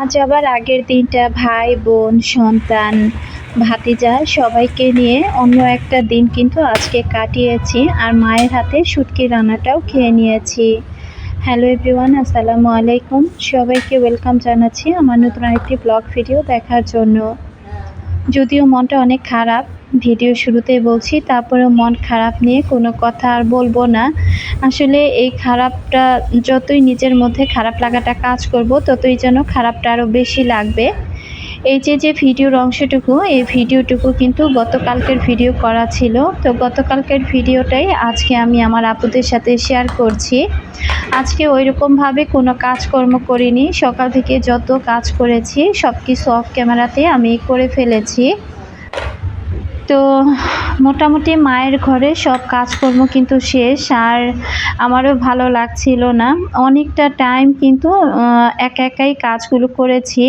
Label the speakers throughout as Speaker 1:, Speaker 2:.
Speaker 1: মা যাবার আগের দিনটা ভাই, বোন, সন্তান, ভাতিজা সবাইকে নিয়ে অন্য একটা দিন কিন্তু আজকে কাটিয়েছি আর মায়ের হাতে শুটকি রান্নাটাও খেয়ে নিয়েছি। হ্যালো এভরিওয়ান আসসালামু আলাইকুম। সবাইকে ওয়েলকাম জানাচ্ছি আমার নতুন আরেকটি ব্লগ ভিডিও দেখার জন্য। যদিও মনটা অনেক খারাপ ভিডিও শুরুতেই বলছি, তারপরেও মন খারাপ নিয়ে কোনো কথা আর বলব না। আসলে এই খারাপটা যতই নিজের মধ্যে খারাপ লাগাটা কাজ করব, ততই যেন খারাপটা আরও বেশি লাগবে। এই যে যে ভিডিওর অংশটুকু, এই ভিডিওটুকু কিন্তু গতকালকের ভিডিও করা ছিল। তো গতকালকের ভিডিওটাই আজকে আমি আমার আপুদের সাথে শেয়ার করছি। আজকে ওই রকমভাবে কোনো কাজকর্ম করিনি। সকাল থেকে যত কাজ করেছি সব কিছু অফ ক্যামেরাতে আমি করে ফেলেছি। তো মোটামুটি মায়ের ঘরে সব কাজকর্ম কিন্তু শেষ আর আমারও ভালো লাগছিল না। অনেকটা টাইম কিন্তু একা একাই কাজগুলো করেছি।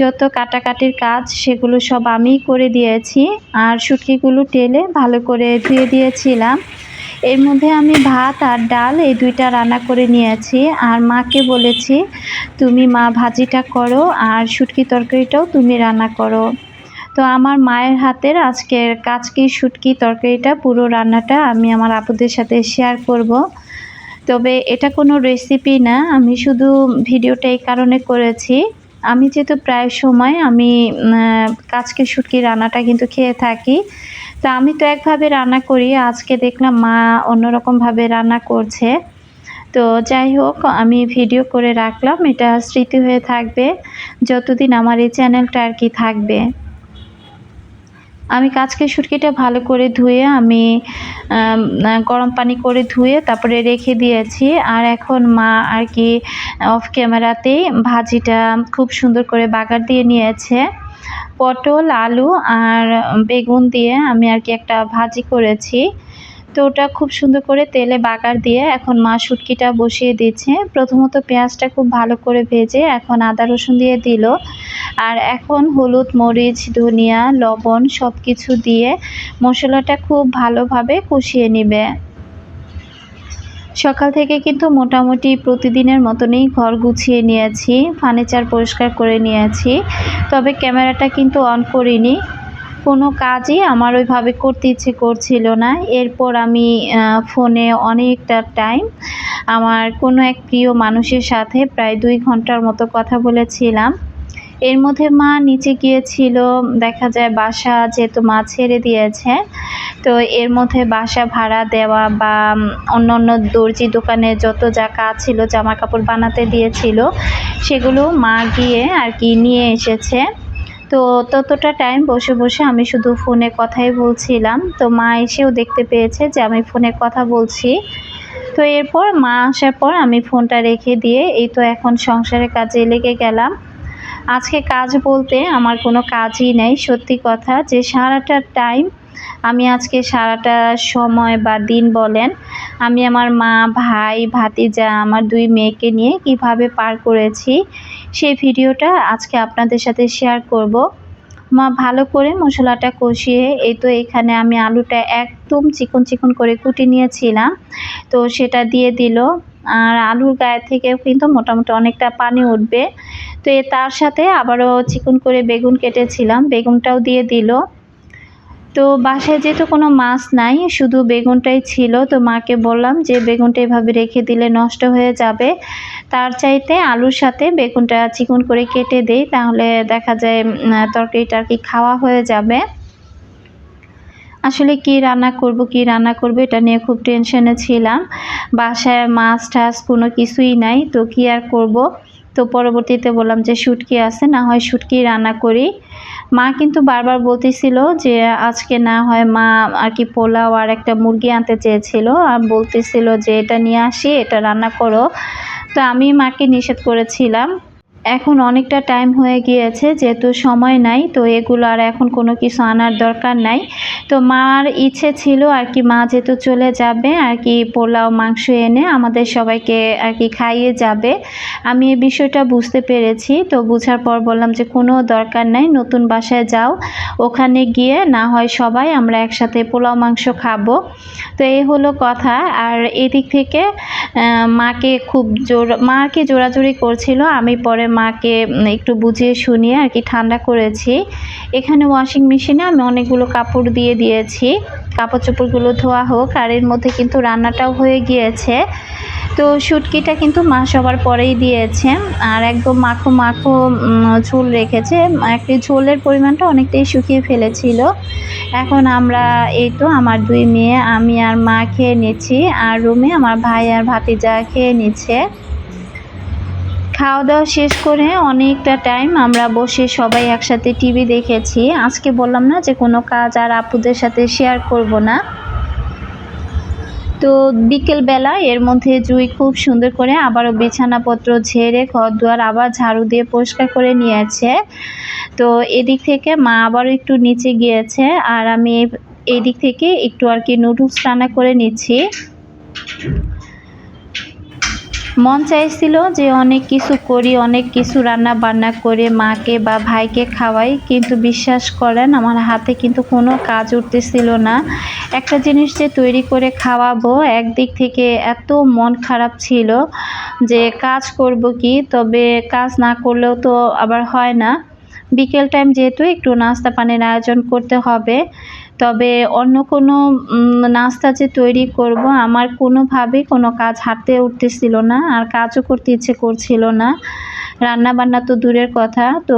Speaker 1: যত কাটাকাটির কাজ সেগুলো সব আমিই করে দিয়েছি আর শুটকিগুলো টেলে ভালো করে ধুয়ে দিয়েছিলাম। এর মধ্যে আমি ভাত আর ডাল এই দুইটা রান্না করে নিয়েছি আর মাকে বলেছি, তুমি মা ভাজিটা করো আর শুটকি তরকারিটাও তুমি রান্না করো। তো আমার মায়ের হাতের আজকের কাচকি, শুটকি, তরকারিটা, পুরো রান্নাটা আমি আমার আপুদের সাথে শেয়ার করব। তবে এটা কোনো রেসিপি না, আমি শুধু ভিডিওটা এই কারণে করেছি। আমি যেহেতু প্রায় সময় আমি কাচকি, শুটকি রান্নাটা কিন্তু খেয়ে থাকি। তো আমি তো একভাবে রান্না করি, আজকে দেখলাম মা অন্যরকমভাবে রান্না করছে। তো যাই হোক, আমি ভিডিও করে রাখলাম, এটা স্মৃতি হয়ে থাকবে, যতদিন আমার এই চ্যানেলটা আর কি থাকবে। আমি কাচকে শুটকিটা ভালো করে ধুয়ে আমি গরম পানি করে ধুয়ে তারপরে রেখে দিয়েছি। আর এখন মা আর কি অফ ক্যামেরাতেই ভাজিটা খুব সুন্দর করে বাগার দিয়ে নিয়েছে। পটল, আলু আর বেগুন দিয়ে আমি আর কি একটা ভাজি করেছি। তো ওটা খুব সুন্দর করে তেলে বাগার দিয়ে এখন মা শুটকিটা বসিয়ে দিচ্ছে। প্রথমত পেঁয়াজটা খুব ভালো করে ভেজে এখন আদা রসুন দিয়ে দিল। আর এখন হলুদ, মরিচ, ধনিয়া, লবণ সব কিছু দিয়ে মশলাটা খুব ভালোভাবে কষিয়ে নেবে। সকাল থেকে কিন্তু মোটামুটি প্রতিদিনের মতনই ঘর গুছিয়ে নিয়েছি, ফার্নিচার পরিষ্কার করে নিয়েছি, তবে ক্যামেরাটা কিন্তু অন করিনি। কোনো কাজই আমার ওইভাবে করতে ইচ্ছে করছিল না। এরপর আমি ফোনে অনেকটা টাইম আমার কোনো এক প্রিয় মানুষের সাথে প্রায় দুই ঘণ্টার মতো কথা বলেছিলাম। এর মধ্যে মা নিচে গিয়েছিল, দেখা যায় বাসা যেহেতু মা ছেড়ে দিয়েছে, তো এর মধ্যে বাসা ভাড়া দেওয়া বা অন্য অন্য দর্জি দোকানে যত যা কাজ ছিল জামা কাপড় বানাতে দিয়েছিল, সেগুলো মা গিয়ে আর কি নিয়ে এসেছে। তো ততটা টাইম বসে বসে আমি শুধু ফোনে কথাই বলছিলাম। তো মা এসেও দেখতে পেয়েছে যে আমি ফোনে কথা বলছি। তো এরপর মা আসার পর আমি ফোনটা রেখে দিয়ে, এই তো এখন সংসারের কাজে লেগে গেলাম। আজকে কাজ বলতে আমার কোনো কাজই নেই। সত্যি কথা যে সারাটা টাইম আমি আজকে সারাটা সময় বা দিন বলেন, আমি আমার মা, ভাই, ভাতিজা, আমার দুই মেয়েকে নিয়ে কীভাবে পার করেছি, সেই ভিডিওটা আজকে আপনাদের সাথে শেয়ার করব। মা ভালো করে মশলাটা কষিয়ে, এই তো এখানে আমি আলুটা একদম চিকন চিকন করে কুটি নিয়েছিলাম, তো সেটা দিয়ে দিল। আর আলুর গায়ে থেকেও কিন্তু মোটামুটি অনেকটা পানি উঠবে। তো এ তার সাথে আবারও চিকন করে বেগুন কেটেছিলাম, বেগুনটাও দিয়ে দিল। তো বাসায় যেহেতু কোনো মাছ নাই, শুধু বেগুনটাই ছিল, তো মাকে বললাম যে বেগুনটা এভাবে রেখে দিলে নষ্ট হয়ে যাবে। তার চাইতে আলুর সাথে বেগুনটা চিকন করে কেটে দেই, তাহলে দেখা যায় তরকারিটা আর কি খাওয়া হয়ে যাবে। আসলে কি রান্না করব, কি রান্না করব, এটা নিয়ে খুব টেনশনে ছিলাম। বাসায় মাছ টাছ কোনো কিছুই নাই, তো কি আর করব? তো পরবর্তীতে বললাম যে, শুটকি আছে, না হয় শুটকি রান্না করি। মা কিন্তু বারবার বলতেছিল যে, আজকে না হয় মা আর কি পোলাও আর একটা মুরগি আনতে চেয়েছিল। আর বলতেছিল যে, এটা নিয়ে আসি, এটা রান্না করো। তো আমি মাকে নিষেধ করেছিলাম। এখন অনেকটা টাইম হয়ে গিয়েছে, যেহেতু সময় নাই, তো এগুলো আর এখন কোনো কিছু আনার দরকার নাই। তো মার ইচ্ছে ছিল আর কি, মা যেহেতু চলে যাবে, আর কি পোলাও, মাংস এনে আমাদের সবাইকে আর কি খাইয়ে যাবে। আমি এই বিষয়টা বুঝতে পেরেছি, তো বুঝার পর বললাম যে কোনো দরকার নাই, নতুন বাসায় যাও। ওখানে গিয়ে না হয় সবাই আমরা একসাথে পোলাও, মাংস খাব। তো এই হলো কথা, আর এদিক থেকে মাকে খুব জোর, মাকে জোরাজোরি করছিল, আমি পরে মাকে একটু বুঝিয়ে শুনিয়ে আর কি ঠান্ডা করেছি। এখানে ওয়াশিং মেশিনে আমি অনেকগুলো কাপড় দিয়ে দিয়েছি। কাপড় চোপড়গুলো ধোয়া হোক, আর এর মধ্যে কিন্তু রান্নাটাও হয়ে গিয়েছে। তো শুটকিটা কিন্তু মা সবার পরেই দিয়েছে। আর একদম মাখো মাখো ঝোল রেখেছে। একটি ঝোলের পরিমাণটা অনেকটাই শুকিয়ে ফেলেছিল। এখন আমরা, এই তো আমার দুই মেয়ে, আমি আর মা খেয়ে নিচ্ছি। আর রুমে আমার ভাই আর ভাতিজা খেয়ে নিচ্ছে। খাওয়া দাওয়া শেষ করে অনেকটা টাইম আমরা বসে সবাই একসাথে টিভি দেখেছি। আজকে বললাম না যে, কোনো কাজ আর আপুদের সাথে শেয়ার করব না। তো বিকেলবেলা এর মধ্যে জুই খুব সুন্দর করে আবারও বিছানাপত্র ঝেড়ে ঘর দুয়ার আবার ঝাড়ু দিয়ে পরিষ্কার করে নিয়েছে। তো এদিক থেকে মা আবারও একটু নিচে গিয়েছে আর আমি এই দিক থেকে একটু আর কি নুডলস রান্না করে নিচ্ছি। মন চাইছিল যে অনেক কিছু করি, অনেক কিছু রান্না বান্না করে মাকে বা ভাইকে খাওয়াই, কিন্তু বিশ্বাস করেন আমার হাতে কিন্তু কোনো কাজ উঠতেছিল না। একটা জিনিস যে তৈরি করে খাওয়াবো, একদিক থেকে এত মন খারাপ ছিল যে কাজ করব কি, তবে কাজ না করলেও তো আবার হয় না। বিকেল টাইম যেহেতু একটু নাস্তা পানির আয়োজন করতে হবে, তবে অন্য কোনো নাস্তা যে তৈরি করব, আমার কোনোভাবেই কোনো কাজ হাতে উঠতেছিল না, আর কাজও করতে ইচ্ছে করছিল না। রান্না বান্না তো দূরের কথা, তো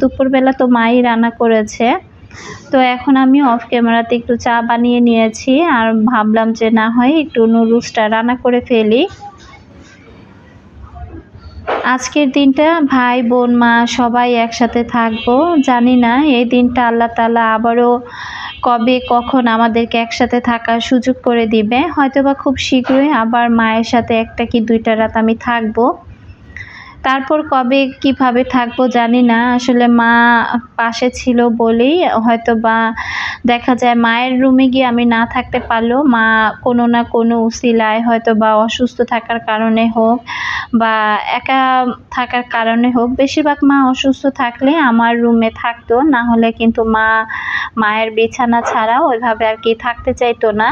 Speaker 1: দুপুরবেলা তো মাই রান্না করেছে। তো এখন আমি অফ ক্যামেরাতে একটু চা বানিয়ে নিয়েছি, আর ভাবলাম যে না হয় একটু নুডলসটা রান্না করে ফেলি। আজকের দিনটা ভাই, বোন, মা সবাই একসাথে থাকব। জানি না এই দিনটা আল্লাহ তালা আবারও কবে, কখন আমাদেরকে একসাথে থাকার সুযোগ করে দিবে। হয়তোবা খুব শীঘ্রই আবার মায়ের সাথে একটা কি দুইটা রাত আমি থাকব। তারপর কবে কীভাবে থাকব জানি না। আসলে মা পাশে ছিল বলেই হয়তো বা দেখা যায় মায়ের রুমে গিয়ে আমি না থাকতে পারলেও মা কোনো না কোনো উসিলায় হয়তো বা অসুস্থ থাকার কারণে হোক বা একা থাকার কারণে হোক, বেশিরভাগ মা অসুস্থ থাকলে আমার রুমে থাকতো। না হলে কিন্তু মা মায়ের বিছানা ছাড়া ওইভাবে আর কি থাকতে চাইতো না।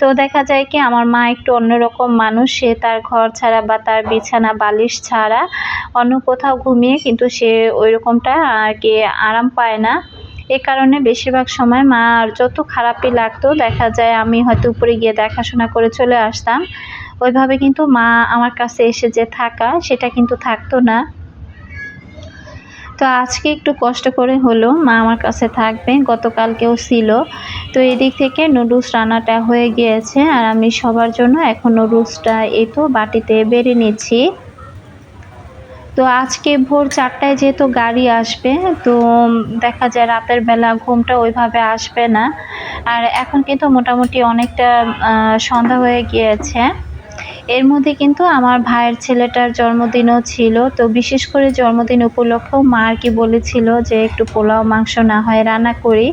Speaker 1: তো দেখা যায় কি, আমার মা একটু অন্যরকম মানুষ। সে তার ঘর ছাড়া বা তার বিছানা, বালিশ ছাড়া অন্য কোথাও ঘুমিয়ে কিন্তু সে ওই রকমটা আর কি আরাম পায় না। এ কারণে বেশিরভাগ সময় মা আর যত খারাপই লাগতো, দেখা যায় আমি হয়তো উপরে গিয়ে দেখাশোনা করে চলে আসতাম। ওইভাবে কিন্তু মা আমার কাছে এসে যে থাকা, সেটা কিন্তু থাকতো না। তো আজকে একটু কষ্ট করে হলো, মা আমার কাছে থাকবে, গতকালকেও ছিল। তো এদিক থেকে নুডলস রান্নাটা হয়ে গিয়েছে আর আমি সবার জন্য এখন নুডলসটা এই তো বাটিতে বেড়ে নিচ্ছি। তো আজকে ভোর চারটায় যেহেতু গাড়ি আসবে, তো দেখা যায় রাতের বেলা ঘুমটা ওইভাবে আসবে না। আর এখন কিন্তু মোটামুটি অনেকটা সন্ধ্যা হয়ে গিয়েছে। এর মধ্যে কিন্তু আমার ভাইয়ের ছেলেটার জন্মদিনও ছিল। তো বিশেষ করে জন্মদিন উপলক্ষেও মা আর কি বলেছিল যে একটু পোলাও, মাংস না হয়, রান্না করি।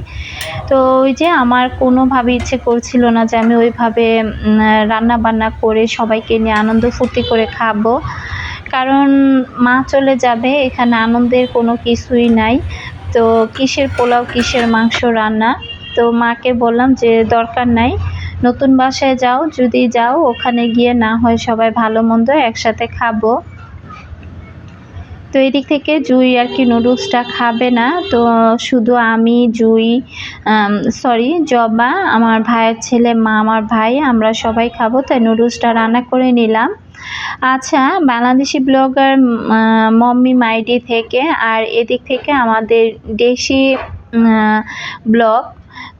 Speaker 1: তো ওই যে আমার কোনোভাবে ইচ্ছে করছিল না যে আমি ওইভাবে রান্না বান্না করে সবাইকে নিয়ে আনন্দ ফুর্তি করে খাব। কারণ মা চলে যাবে, এখানে আনন্দের কোনো কিছুই নাই। তো কিসের পোলাও, কিসের মাংস রান্না? তো মাকে বললাম যে দরকার নাই। নতুন বাসায় যাও, যদি যাও, ওখানে গিয়ে না হয় সবাই ভালো মন্দ একসাথে খাব। তো এদিক থেকে জুই আর কি নুডলসটা খাবে না, তো শুধু আমি, জুই সরি জবা, আমার ভাইয়ের ছেলে, মা, আমার ভাই, আমরা সবাই খাব, তাই নুডলসটা রান্না করে নিলাম। আচ্ছা বাংলাদেশি ব্লগার মম্মি মাইডি থেকে, আর এদিক থেকে আমাদের দেশি ব্লগ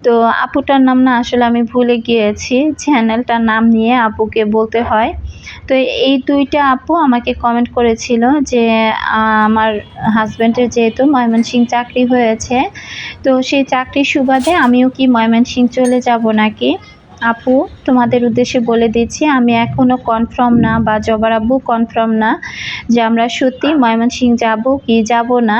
Speaker 1: তো আপুটার নাম না আসলে আমি ভুলে গিয়েছি, চ্যানেলটার নাম নিয়ে আপুকে বলতে হয়। তো এই দুইটা আপু আমাকে কমেন্ট করেছিল যে, আমার হাজব্যান্ডের যেহেতু ময়মনসিং চাকরি হয়েছে, তো সেই চাকরির সুবাদে আমিও কি ময়মনসিং চলে যাব নাকি? আপু, তোমাদের উদ্দেশ্যে বলে দিচ্ছি, আমি এখনও কনফার্ম না বা জবার আব্বু কনফার্ম না যে আমরা সত্যি ময়মনসিং যাব কি যাব না।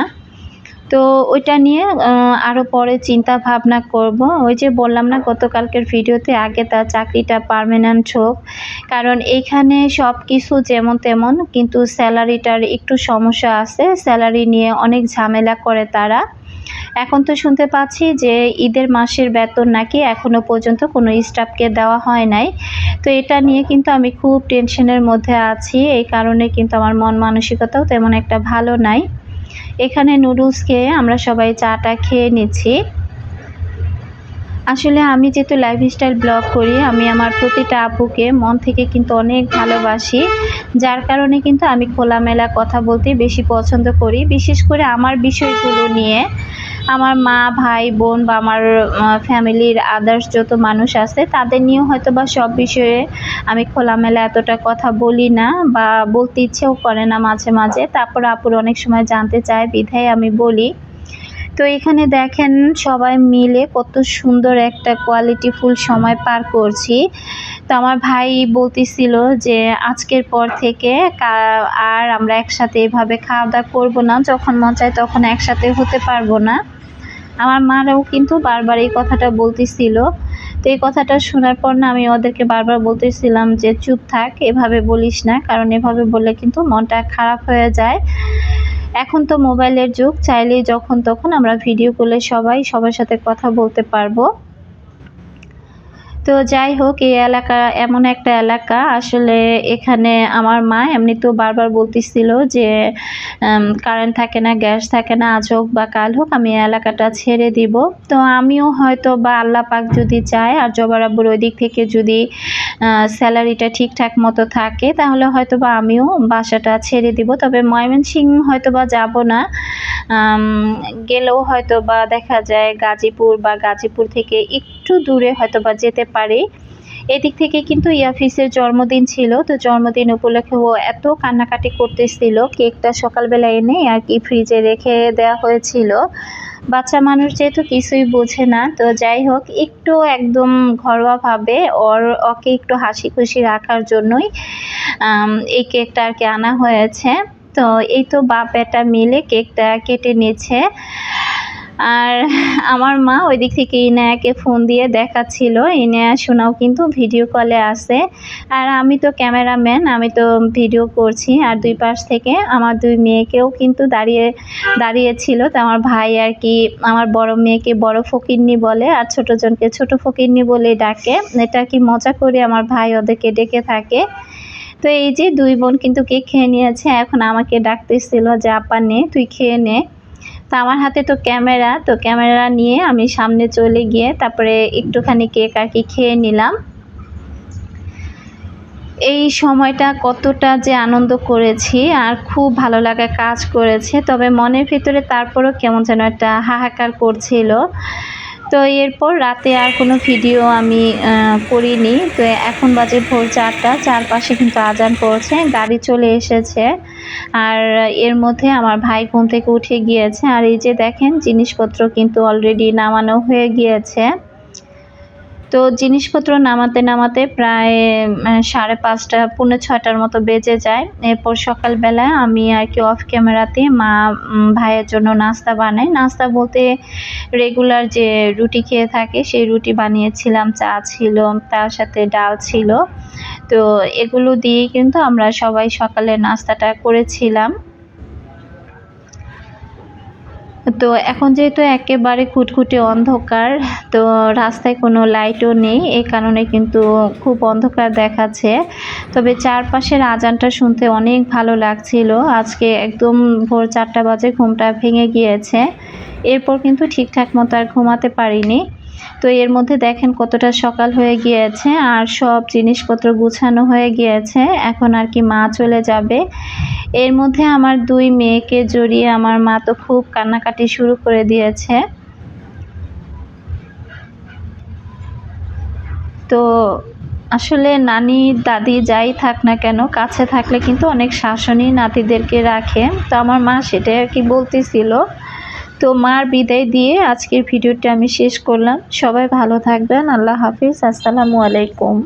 Speaker 1: তো ওইটা নিয়ে আহ, আরও পরে চিন্তা ভাবনা করব। ওই যে বললাম না গতকালকের ভিডিওতে আগে তার চাকরিটা পার্মানেন্ট হোক। কারণ এইখানে সব কিছু যেমন তেমন কিন্তু স্যালারিটার একটু সমস্যা আছে। স্যালারি নিয়ে অনেক ঝামেলা করে তারা। এখন তো শুনতে পাচ্ছি যে ঈদের মাসের বেতন নাকি এখনও পর্যন্ত কোনো স্টাফকে দেওয়া হয় নাই। তো এটা নিয়ে কিন্তু আমি খুব টেনশনের মধ্যে আছি। এই কারণে কিন্তু আমার মন মানসিকতাও তেমন একটা ভালো নাই। এখানে নুডলস খেয়ে আমরা সবাই চাটা খেয়ে নিচ্ছি। আসলে আমি যেহেতু লাইফস্টাইল ব্লগ করি, আমি আমার প্রতিটা আপুকে মন থেকে কিন্তু অনেক ভালোবাসি। যার কারণে কিন্তু আমি খোলামেলা কথা বলতে বেশি পছন্দ করি। বিশেষ করে আমার বিষয়গুলো নিয়ে। আমার মা, ভাই, বোন বা আমার ফ্যামিলির আদার্স যত মানুষ আছে, তাদের নিয়েও হয়তো বা সব বিষয়ে আমি খোলামেলা এতটা কথা বলি না বা বলতে ইচ্ছেও করে না মাঝে মাঝে। তারপর আপুর অনেক সময় জানতে চায়, বিধায় আমি বলি। তো এখানে দেখেন সবাই মিলে কত সুন্দর একটা কোয়ালিটিফুল সময় পার করছি। তো আমার ভাই বলতেছিল যে, আজকের পর থেকে আর আমরা একসাথে এভাবে খাওয়া দাওয়া করব না। যখন মন চায় তখন একসাথে হতে পারব না। আমার মারাও কিন্তু বারবার এই কথাটা বলতেছিল। তো এই কথাটা শোনার পর না আমি ওদেরকে বারবার বলতেছিলাম যে, চুপ থাক, এভাবে বলিস না। কারণ এভাবে বললে কিন্তু মনটা খারাপ হয়ে যায়। এখন তো মোবাইলের যুগ, চাইলেই যখন তখন আমরা ভিডিও করলে সবাই সবার সাথে কথা বলতে পারব। তো যাই হোক, এই এলাকা এমন একটা এলাকা। আসলে এখানে আমার মা এমনি তো বারবার বলতেছিল যে কারেন্ট থাকে না গ্যাস থাকে না, আজ হোক বা কাল হোক আমি এলাকাটা ছেড়ে দিব। তো আমিও হয়তো বা আল্লাহ পাক যদি চায় আর জবারাব্বুর ওই দিক থেকে যদি স্যালারিটা ঠিকঠাক মতো থাকে, তাহলে হয়তো বা আমিও বাসাটা ছেড়ে দিব। তবে ময়মনসিং হয়তো বা যাব না। গেলেও হয়তো বা দেখা যায় গাজীপুর বা গাজীপুর থেকে একটু দূরে হয়তো বা যেতে পারি। এদিক থেকে কিন্তু ইয়াফিসের জন্মদিন ছিল, তো জন্মদিন উপলক্ষে ও এত কান্নাকাটি করতেছিল। কেকটা সকালবেলা এনে আর কি ফ্রিজে রেখে দেওয়া হয়েছিল। বাচ্চা মানুষ যেহেতু কিছুই বোঝে না, তো যাই হোক, একটু একদম ঘরোয়াভাবে ওর, ওকে একটু হাসি খুশি রাখার জন্যই এই কেকটা আর কি আনা হয়েছে। তো এই তো বাপ বেটা মিলে কেকটা কেটে নিয়েছে আর আমার মা ওই দিক থেকে ইনায়াকে ফোন দিয়ে দেখাচ্ছিল। ইনায়া শোনাও কিন্তু ভিডিও কলে আসে আর আমি তো ক্যামেরাম্যান, আমি তো ভিডিও করছি। আর দুই পাশ থেকে আমার দুই মেয়েকেও কিন্তু দাঁড়িয়ে, দাঁড়িয়েছিল। তো আমার ভাই আর কি, আমার বড় মেয়েকে বড় ফকিরনি বলে আর ছোট জনকে ছোট ফকিরনি বলে ডাকে। এটা কি মজা করে আমার ভাই ওদেরকে ডেকে থাকে। তো এই যে দুই বোন কিন্তু কেক খেয়ে নিয়েছে। এখন আমাকে ডাকতেছিল যে, আপা নে, তুই খেয়ে নে। তো আমার হাতে তো ক্যামেরা তো ক্যামেরা নিয়ে আমি সামনে চলে গিয়ে তারপরে একটুখানি কেক আর কি খেয়ে নিলাম। এই সময়টা কতটা যে আনন্দ করেছি আর খুব ভালো লাগা কাজ করেছে, তবে মনের ভিতরে তারপরও কেমন যেন একটা হাহাকার করছিল। তো এরপর রাতে আর কোনো ভিডিও আমি করিনি। তো এখন বাজে ভোর চারটা। চারপাশে কিন্তু আজান পড়ছে, গাড়ি চলে এসেছে। আর এর মধ্যে আমার ভাই ঘুম থেকে উঠে গিয়েছে। আর এই যে দেখেন, জিনিসপত্র কিন্তু অলরেডি নামানো হয়ে গিয়েছে। তো জিনিসপত্র নামাতে নামাতে প্রায় সাড়ে পাঁচটা, পৌনে ছয়টার মতো বেজে যায়। এরপর সকালবেলা আমি আর কি অফ ক্যামেরাতে মা ভাইয়ের জন্য নাস্তা বানাই। নাস্তা বলতে রেগুলার যে রুটি খেয়ে থাকে, সেই রুটি বানিয়েছিলাম। চা ছিল, তার সাথে ডাল ছিল। তো এগুলো দিয়েই কিন্তু আমরা সবাই সকালে নাস্তাটা করেছিলাম। তো এখন যেহেতু একেবারে খুটখুটে অন্ধকার, তো রাস্তায় কোনো লাইটও নেই এই কারণে কিন্তু খুব অন্ধকার দেখাচ্ছে। তবে চারপাশের আজানটা শুনতে অনেক ভালো লাগছিল। আজকে একদম ভোর চারটা বাজে ঘুমটা ভেঙে গিয়েছে। এরপর কিন্তু ঠিকঠাক মতো আর ঘুমাতে পারিনি। তো এর মধ্যে দেখেন কতটা সকাল হয়ে গিয়েছে আর সব জিনিসপত্র গুছানো হয়ে গিয়েছে। এখন আর কি মা চলে যাবে। এর মধ্যে আমার দুই মেয়েকে জড়িয়ে আমার মা তো খুব কান্নাকাটি শুরু করে দিয়েছে। তো আসলে নানি, দাদি যাই থাক না কেন, কাছে থাকলে কিন্তু অনেক শাসনই নাতিদেরকে রাখে। তো আমার মা সেটাই আর কি বলতেছিল। তো মার বিদায় দিয়ে আজকের ভিডিওটা আমি শেষ করলাম। সবাই ভালো থাকবেন। আল্লাহ হাফিজ। আসসালামু আলাইকুম।